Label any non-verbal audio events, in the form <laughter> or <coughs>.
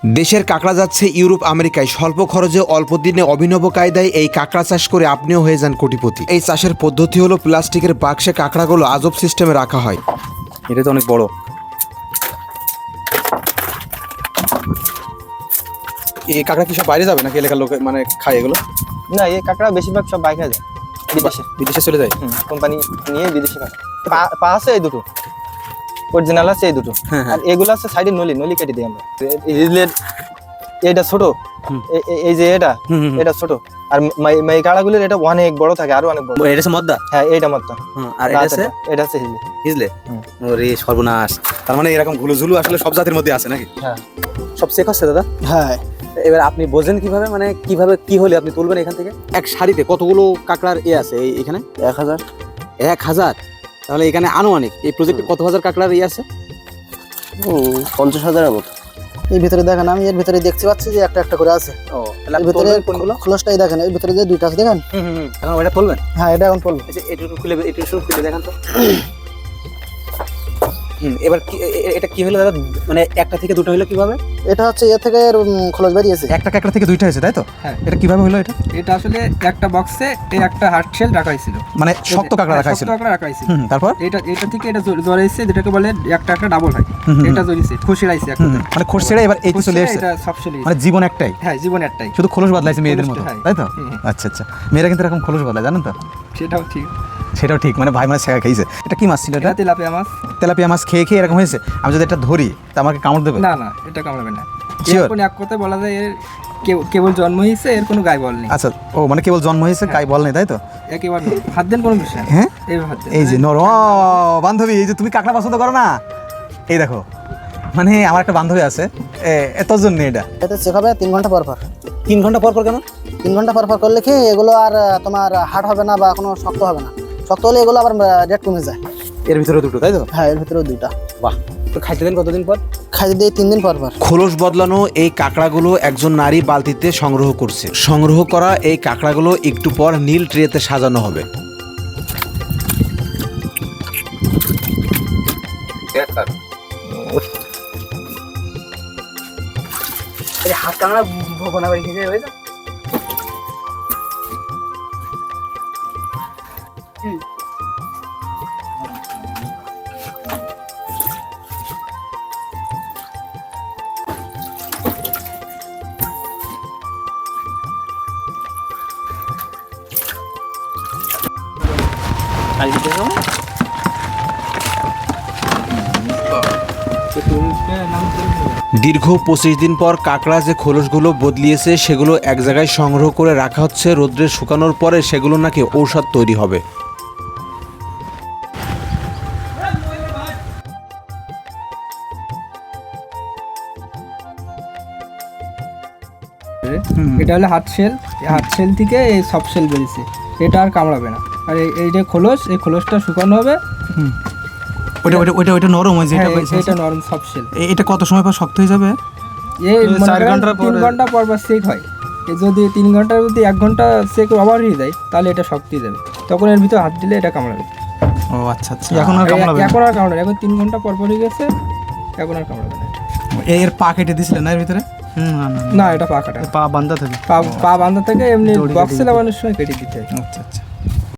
দেশের কাঁকড়া যাচ্ছে ইউরোপ আমেরিকায়। স্বল্প খরচে অল্প দিনে অভিনব কায়দায় এই কাঁকড়া চাষ করে আপনিও হয়ে যান কোটিপতি। এই চাষের পদ্ধতি হলো প্লাস্টিকের বাক্সে কাঁকড়াগুলো আজব সিস্টেমে রাখা হয়। এটা তো অনেক বড়। এই কাঁকড়া কি সব বাইরে যাবে নাকি এলাকার লোক মানে খায় এগুলো? না এই কাঁকড়া বেশিরভাগ সব বাইকে যায়। বিদেশে। বিদেশে। চলে যায়? কোম্পানি নিয়ে বিদেশে পা আছে এই দুটো? অরিজিনাল আছে এই দুটো। হ্যাঁ, হ্যাঁ। আর এগুলো আছে সাইডে নলি নলি কেটে দিই আমরা। রিলের এটা ছোট। এই যে এটা। এটা ছোট। আর মাই- মাই কাঁকড়াগুলোর এটা অনেক বড় থাকে আরও অনেক বড়। এটা মদ্দা? হ্যাঁ এইটা মাত্র আর এটা আছে এটা আছে বুঝলে হুম। ওরে সর্বনাশ। তার মানে এরকম ঘুলু ঝুলু আসলে সব জাতির মধ্যে আছে নাকি? হ্যাঁ। সব চেক হচ্ছে দাদা? হ্যাঁ। এবার আপনি বোঝেন কীভাবে মানে কীভাবে কি হলে আপনি তুলবেন এখান থেকে? এক শাড়িতে কতগুলো কাঁকড়ার এ আছে এই- এখানে? এক হাজার। এক হাজার? তাহলে এখানে আনুমানিক এই প্রজেক্টে কত হাজার কাঁকড়ার ইয়ে আছে? পঞ্চাশ হাজারের মতো। এই ভিতরে দেখেন আমি এর ভিতরে দেখতে পাচ্ছি যে একটা একটা করে আছে। ও এর ভিতরে খোলসটাই দেখেন এর ভিতরে যে দুইটা আছে দেখেন। এখন ওটা তুলবেন? হ্যাঁ এটা এখন তুলবেন আচ্ছা এটুকু খুলে এটা শুরু খুলে দেখেন তো। হুম, <coughs> এবার এ- এ- এটা কি হলো দাদা? মানে একটা থেকে দুটো হলো কীভাবে? এটা হচ্ছে এর থেকে খোলস বেরিয়েছে। একটা কাঁকড়া থেকে দুইটা হয়েছে তাই তো? হ্যাঁ। এটা কীভাবে হলো এটা? এটা আসলে একটা বক্সে এই একটা হার্ট শেল রাখা হয়েছিল। মানে শক্ত কাঁকড়া হ্যাঁ, রাখা হয়েছিল। কাঁকড়া রাখা হয়েছিল। তারপর? এটা এটা থেকে এটা জড়াইছে যেটাকে বলে একটা একটা ডাবল হয়। এটা জড়িয়েছে খুশিরাইছে একটা হুম, মানে খোঁজ ছেড়ে এবার এই চলে এসেছে। মানে জীবন একটাই। হ্যাঁ জীবন একটাই। শুধু খোলস বদলাইছে মেয়েদের মতো হ্যাঁ। তাই তো। আচ্ছা আচ্ছা। মেয়েরা কিন্তু এরকম খোলস বদলায় জানেন তো? সেটাও ঠিক। সেটাও ঠিক মানে ভাই মানে শেখা খেয়েছে। এটা কি মাছ ছিল এটা? তেলাপিয়া মাছ। তেলাপিয়া মাছ খেয়ে খেয়ে এরকম হয়েছে? আমি যদি এটা ধরি তা আমাকে কামড় দেবে? না না এটা কামড়াবে না? এক কথায় বলা যায় এর কেবল জন্ম হয়েছে এর কোনো গায়ে বল নেই। আচ্ছা ও মানে কেবল জন্ম হয়েছে কাই বল নেই তাই তো? একেবারে হাত দেন কোনো বিষয় হ্যাঁ? এই যে নর বান্ধবী এই যে তুমি কাঁকড়া পছন্দ করো না? এই দেখো মানে আমার একটা বান্ধবী আছে এ- এ জন্য এটা। এতে চেক হবে তিন ঘণ্টা পর পর। তিন ঘণ্টা পর পর কেন? তিন ঘণ্টা পর পর করলে কি এগুলো আর তোমার হার্ড হবে না বা কোনো শক্ত হবে না? শক্ত হলে এগুলো আবার রেট কমে যায়? এর ভিতরে দুটো তাই তো? হ্যাঁ এর ভিতরেও দুইটা। বাহ। তো খাইতে দেন কতদিন পর? খাই দিয়ে তিন দিন পর পর। খোলস বদলানো এই কাঁকড়াগুলো একজন নারী বালতিতে সংগ্রহ করছে। সংগ্রহ করা এই কাঁকড়াগুলো একটু পর নীল ট্রেতে সাজানো হবে। হাত কামড়া ভোগনা বাড়ি খেয়ে হয়ে দীর্ঘ পঁচিশ দিন পর কাঁকড়া যে খোলসগুলো বদলিয়েছে সেগুলো এক জায়গায় সংগ্রহ করে রাখা হচ্ছে। রোদ্রে শুকানোর পরে সেগুলো নাকি ঔষধ তৈরি হবে। এটা হলো হাত শেল হাত শেল থেকে এই সব শেল বেরিয়েছে। এটা আর কামড়াবে না। আর এই- যে খোলস এই খোলসটা শুকানো হবে। ওইটা ওইটা ওইটা ওইটা নরম হয়েছে হ্যাঁ, এটা এটা নরম সব শেল এটা কত সময় পর শক্ত হয়ে যাবে? এই মনে করেন তিন ঘণ্টা পর পর সেক হয়। যদি তিন ঘণ্টা যদি এক ঘণ্টা সেক ওভার হয়ে যায় তাহলে এটা শক্ত হয়ে যাবে। তখন এর ভিতর হাত দিলে এটা কামড়াবে। ও আচ্ছা আচ্ছা। এখন আর কামড়াবে এখন আর কামড়াবে এখন তিন ঘণ্টা পর পর হয়ে গেছে এখন আর কামড়াবে না। এর পা কেটে দিছিলেন না এর ভিতরে? না এটা পাখাটা পা বান্ধা থাকে। পা পা বান্ধা থাকে এমনি বক্সে লাগানোর সময় কেটে দিতে হয়। আচ্ছা আচ্ছা।